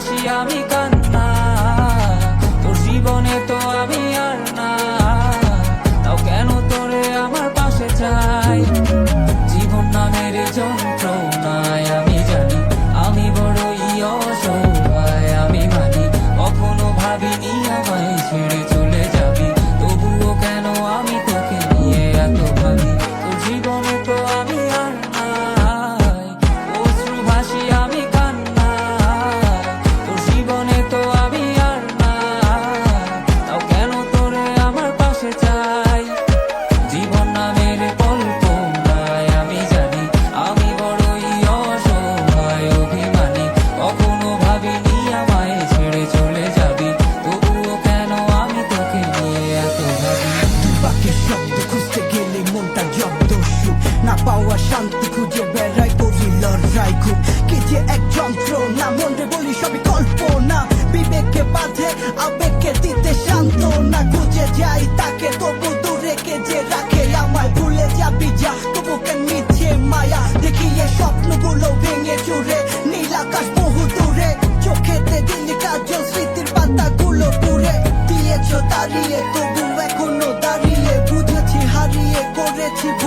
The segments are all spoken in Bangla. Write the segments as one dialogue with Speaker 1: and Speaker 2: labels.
Speaker 1: ভালোবাসি আমি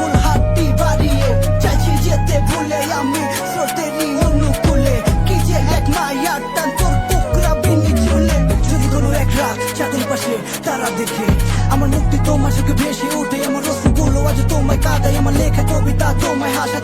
Speaker 2: চলুন হাতটি বাড়িয়ে চাইছি যেতে ভুলে আমি স্রোতেরই অনুকূলে। কি যে এক মায়ার টান তোর টুকরা বিনি চলে। যদি কোনো এক রাত চাঁদের পাশে তারা আমার মুক্তি তোমার চোখে ভেসে ওঠে। আমার রসগুলো আজ তোমায় কাদায়, আমার লেখা কবিতা তোমায় হাসা